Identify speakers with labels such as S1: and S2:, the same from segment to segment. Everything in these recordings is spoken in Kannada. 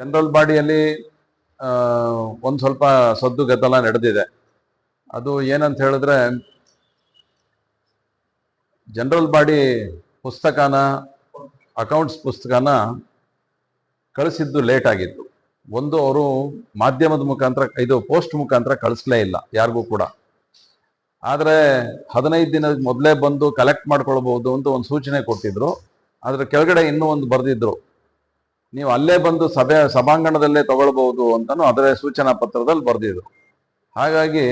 S1: ಜನರಲ್ ಬಾಡಿಯಲ್ಲಿ ಒಂದು ಸ್ವಲ್ಪ ಸದ್ದು ಗದ್ದಲ ನಡೆದಿದೆ. ಅದು ಏನಂತ ಹೇಳಿದ್ರೆ, ಜನರಲ್ ಬಾಡಿ ಪುಸ್ತಕನ, ಅಕೌಂಟ್ಸ್ ಪುಸ್ತಕನ ಕಳಿಸಿದ್ದು ಲೇಟ್ ಆಗಿತ್ತು. ಒಂದು ಅವರು ಮಾಧ್ಯಮದ ಮುಖಾಂತರ, ಇದು ಪೋಸ್ಟ್ ಮುಖಾಂತರ ಕಳಿಸ್ಲೇ ಇಲ್ಲ, ಯಾರಿಗೂ ಕೂಡ. ಆದರೆ ಹದಿನೈದು ದಿನದ ಮೊದಲೇ ಬಂದು ಕಲೆಕ್ಟ್ ಮಾಡ್ಕೊಳ್ಬಹುದು ಅಂತ ಒಂದು ಸೂಚನೆ ಕೊಟ್ಟಿದ್ರು. ಆದರೆ ಕೆಳಗಡೆ ಇನ್ನೂ ಒಂದು ಬರೆದಿದ್ರು. ನೀವು ಅಲ್ಲೇ ಬಂದು ಸಭೆ, ಸಭಾಂಗಣದಲ್ಲೇ ತಗೊಳ್ಬಹುದು ಅಂತಲೂ ಅದರ ಸೂಚನಾ ಪತ್ರದಲ್ಲಿ ಬರೆದಿದ್ರು ಹಾಗಾಗಿ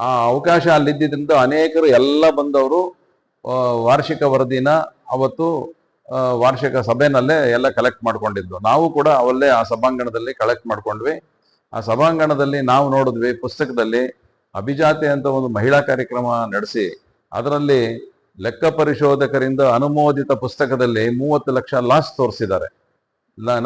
S1: ಆ ಅವಕಾಶ ಅಲ್ಲಿದ್ದರಿಂದ ಅನೇಕರು ಎಲ್ಲ ಬಂದವರು ವಾರ್ಷಿಕ ವರದಿನ ಅವತ್ತು ವಾರ್ಷಿಕ ಸಭೆನಲ್ಲೇ ಎಲ್ಲ ಕಲೆಕ್ಟ್ ಮಾಡ್ಕೊಂಡಿದ್ದು. ನಾವು ಕೂಡ ಅವಲ್ಲೇ ಆ ಸಭಾಂಗಣದಲ್ಲಿ ಕಲೆಕ್ಟ್ ಮಾಡ್ಕೊಂಡ್ವಿ. ಆ ಸಭಾಂಗಣದಲ್ಲಿ ನಾವು ನೋಡಿದ್ವಿ, ಪುಸ್ತಕದಲ್ಲಿ ಅಭಿಜಾತಿ ಅಂತ ಒಂದು ಮಹಿಳಾ ಕಾರ್ಯಕ್ರಮ ನಡೆಸಿ, ಅದರಲ್ಲಿ ಲೆಕ್ಕ ಪರಿಶೋಧಕರಿಂದ ಅನುಮೋದಿತ ಪುಸ್ತಕದಲ್ಲಿ ಮೂವತ್ತು ಲಕ್ಷ ಲಾಸ್ ತೋರಿಸಿದ್ದಾರೆ.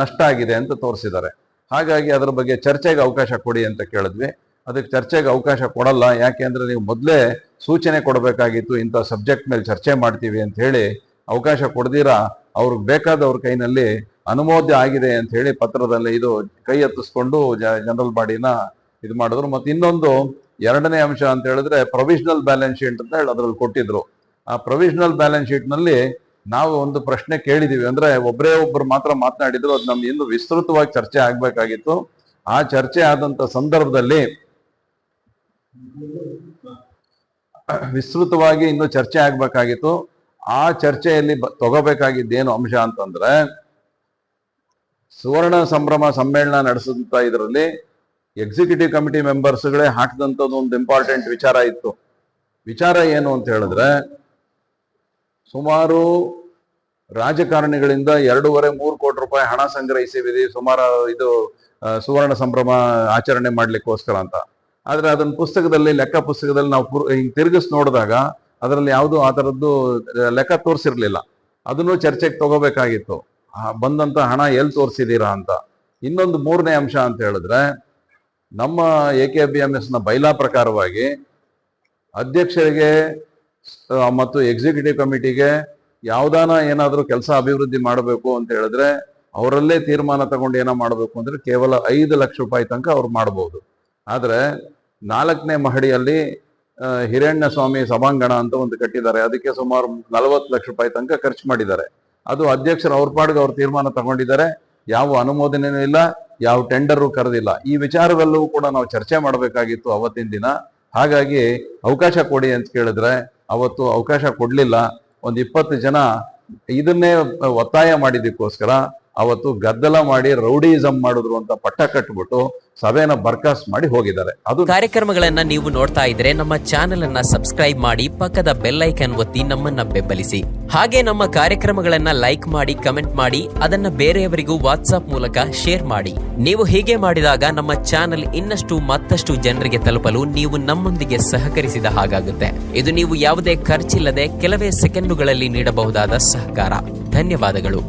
S1: ನಷ್ಟ ಆಗಿದೆ ಅಂತ ತೋರಿಸಿದ್ದಾರೆ. ಹಾಗಾಗಿ ಅದರ ಬಗ್ಗೆ ಚರ್ಚೆಗೆ ಅವಕಾಶ ಕೊಡಿ ಅಂತ ಕೇಳಿದ್ವಿ. ಅದಕ್ಕೆ ಚರ್ಚೆಗೆ ಅವಕಾಶ ಕೊಡಲ್ಲ. ಅಂದರೆ ನೀವು ಮೊದಲೇ ಸೂಚನೆ ಕೊಡಬೇಕಾಗಿತ್ತು. ಇಂಥ ಸಬ್ಜೆಕ್ಟ್ ಮೇಲೆ ಚರ್ಚೆ ಮಾಡ್ತೀವಿ ಅಂತ ಹೇಳಿ ಅವಕಾಶ ಕೊಡ್ದಿರಾ? ಅವ್ರಿಗೆ ಬೇಕಾದವ್ರ ಕೈನಲ್ಲಿ ಅನುಮೋದ್ಯ ಆಗಿದೆ ಅಂತ ಹೇಳಿ ಪತ್ರದಲ್ಲಿ ಇದು ಕೈ ಎತ್ತಿಸ್ಕೊಂಡು ಜನರಲ್ ಬಾಡಿನ ಇದು ಮಾಡಿದ್ರು. ಮತ್ತೆ ಇನ್ನೊಂದು ಎರಡನೇ ಅಂಶ ಅಂತ ಹೇಳಿದ್ರೆ ಪ್ರೊವಿಷನಲ್ ಬ್ಯಾಲೆನ್ಸ್ ಶೀಟ್ ಅಂತ ಹೇಳಿ ಅದ್ರಲ್ಲಿ ಕೊಟ್ಟಿದ್ರು. ಆ ಪ್ರೊವಿಷನಲ್ ಬ್ಯಾಲೆನ್ಸ್ ಶೀಟ್ನಲ್ಲಿ ನಾವು ಒಂದು ಪ್ರಶ್ನೆ ಕೇಳಿದೀವಿ ಅಂದ್ರೆ ಒಬ್ಬರೇ ಒಬ್ರು ಮಾತ್ರ ಮಾತನಾಡಿದ್ರು, ಅದು ನಮ್ಗೆ ಇನ್ನು ವಿಸ್ತೃತವಾಗಿ ಚರ್ಚೆ ಆಗ್ಬೇಕಾಗಿತ್ತು. ಆ ಚರ್ಚೆ ಆದಂತ ಸಂದರ್ಭದಲ್ಲಿ ವಿಸ್ತೃತವಾಗಿ ಇನ್ನು ಚರ್ಚೆ ಆಗ್ಬೇಕಾಗಿತ್ತು. ಆ ಚರ್ಚೆಯಲ್ಲಿ ತಗೋಬೇಕಾಗಿದ್ದೇನು ಅಂಶ ಅಂತಂದ್ರೆ, ಸುವರ್ಣ ಸಂಭ್ರಮ ಸಮ್ಮೇಳನ ನಡೆಸಿದಂತ ಇದರಲ್ಲಿ ಎಕ್ಸಿಕ್ಯೂಟಿವ್ ಕಮಿಟಿ ಮೆಂಬರ್ಸ್ಗಳೇ ಹಾಕಿದಂಥದ್ದು ಒಂದು ಇಂಪಾರ್ಟೆಂಟ್ ವಿಚಾರ ಇತ್ತು. ವಿಚಾರ ಏನು ಅಂತ ಹೇಳಿದ್ರೆ ಸುಮಾರು ರಾಜಕಾರಣಿಗಳಿಂದ ಎರಡೂವರೆ ಮೂರು ಕೋಟಿ ರೂಪಾಯಿ ಹಣ ಸಂಗ್ರಹಿಸಿವಿದೆ ಸುಮಾರು ಇದು ಸುವರ್ಣ ಸಂಭ್ರಮ ಆಚರಣೆ ಮಾಡ್ಲಿಕ್ಕೋಸ್ಕರ ಅಂತ. ಆದ್ರೆ ಅದನ್ನ ಪುಸ್ತಕದಲ್ಲಿ, ಲೆಕ್ಕ ಪುಸ್ತಕದಲ್ಲಿ ನಾವು ಹಿಂಗೆ ತಿರುಗಿಸ್ ನೋಡಿದಾಗ ಅದರಲ್ಲಿ ಯಾವುದು ಆ ಥರದ್ದು ಲೆಕ್ಕ ತೋರಿಸಿರ್ಲಿಲ್ಲ. ಅದನ್ನು ಚರ್ಚೆಗೆ ತಗೋಬೇಕಾಗಿತ್ತು. ಬಂದಂಥ ಹಣ ಎಲ್ಲಿ ತೋರಿಸಿದೀರಾ ಅಂತ. ಇನ್ನೊಂದು ಮೂರನೇ ಅಂಶ ಅಂತ ಹೇಳಿದ್ರೆ, ನಮ್ಮ ಎ ಕೆ ಬಿ ಎಂ ಎಸ್ನ ಬೈಲಾ ಪ್ರಕಾರವಾಗಿ ಅಧ್ಯಕ್ಷರಿಗೆ ಮತ್ತು ಎಕ್ಸಿಕ್ಯೂಟಿವ್ ಕಮಿಟಿಗೆ ಯಾವ್ದಾನ ಏನಾದರೂ ಕೆಲಸ ಅಭಿವೃದ್ಧಿ ಮಾಡಬೇಕು ಅಂತ ಹೇಳಿದ್ರೆ ಅವರಲ್ಲೇ ತೀರ್ಮಾನ ತಗೊಂಡು ಏನೋ ಮಾಡಬೇಕು ಅಂದ್ರೆ ಕೇವಲ ಐದು ಲಕ್ಷ ರೂಪಾಯಿ ತನಕ ಅವ್ರು ಮಾಡಬಹುದು ಆದರೆ ನಾಲ್ಕನೇ ಮಹಡಿಯಲ್ಲಿ ಹಿರಣ್ಯ ಸ್ವಾಮಿ ಸಭಾಂಗಣ ಅಂತ ಒಂದು ಕಟ್ಟಿದ್ದಾರೆ. ಅದಕ್ಕೆ ಸುಮಾರು ನಲವತ್ತು ಲಕ್ಷ ರೂಪಾಯಿ ತನಕ ಖರ್ಚು ಮಾಡಿದ್ದಾರೆ. ಅದು ಅಧ್ಯಕ್ಷರು ಅವ್ರ ಪಾಡಿಗೆ ಅವ್ರು ತೀರ್ಮಾನ ತಗೊಂಡಿದ್ದಾರೆ. ಯಾವ ಅನುಮೋದನೆಯೂ ಇಲ್ಲ, ಯಾವ ಟೆಂಡರು ಕರೆದಿಲ್ಲ. ಈ ವಿಚಾರವೆಲ್ಲವೂ ಕೂಡ ನಾವು ಚರ್ಚೆ ಮಾಡಬೇಕಾಗಿತ್ತು ಅವತ್ತಿನ ದಿನ. ಹಾಗಾಗಿ ಅವಕಾಶ ಕೊಡಿ ಅಂತ ಕೇಳಿದ್ರೆ ಅವತ್ತು ಅವಕಾಶ ಕೊಡಲಿಲ್ಲ. ಒಂದು ಇಪ್ಪತ್ತು ಜನ ಇದನ್ನೇ ಒತ್ತಾಯ ಮಾಡಿದ್ದಕ್ಕೋಸ್ಕರ ಅವತ್ತು ಗದ್ದಲ ಮಾಡಿ ರೌಡಿಸಂ ಮಾಡಿದ್ರು ಅಂತ ಪಟ್ಟ ಕಟ್ಬಿಟ್ಟು ಸಭೆನ ಬರ್ಕಾಸ್ಟ್ ಮಾಡಿ ಹೋಗಿದ್ದಾರೆ. ಅದು
S2: ಕಾರ್ಯಕ್ರಮಗಳನ್ನ ನೀವು ನೋಡ್ತಾ ಇದ್ರೆ ನಮ್ಮ ಚಾನೆಲ್ ಅನ್ನ ಸಬ್ಸ್ಕ್ರೈಬ್ ಮಾಡಿ ಪಕ್ಕದ ಬೆಲ್ ಐಕನ್ ಒತ್ತಿ ನಮ್ಮನ್ನ ಬೆಂಬಲಿಸಿ. ಹಾಗೆ ನಮ್ಮ ಕಾರ್ಯಕ್ರಮಗಳನ್ನ ಲೈಕ್ ಮಾಡಿ, ಕಮೆಂಟ್ ಮಾಡಿ, ಅದನ್ನ ಬೇರೆಯವರಿಗೂ ವಾಟ್ಸ್ಆಪ್ ಮೂಲಕ ಶೇರ್ ಮಾಡಿ. ನೀವು ಹೀಗೆ ಮಾಡಿದಾಗ ನಮ್ಮ ಚಾನೆಲ್ ಇನ್ನಷ್ಟು ಮತ್ತಷ್ಟು ಜನರಿಗೆ ತಲುಪಲು ನೀವು ನಮ್ಮೊಂದಿಗೆ ಸಹಕರಿಸಿದ ಹಾಗಾಗುತ್ತೆ. ಇದು ನೀವು ಯಾವುದೇ ಖರ್ಚಿಲ್ಲದೆ ಕೆಲವೇ ಸೆಕೆಂಡುಗಳಲ್ಲಿ ನೀಡಬಹುದಾದ ಸಹಕಾರ. ಧನ್ಯವಾದಗಳು.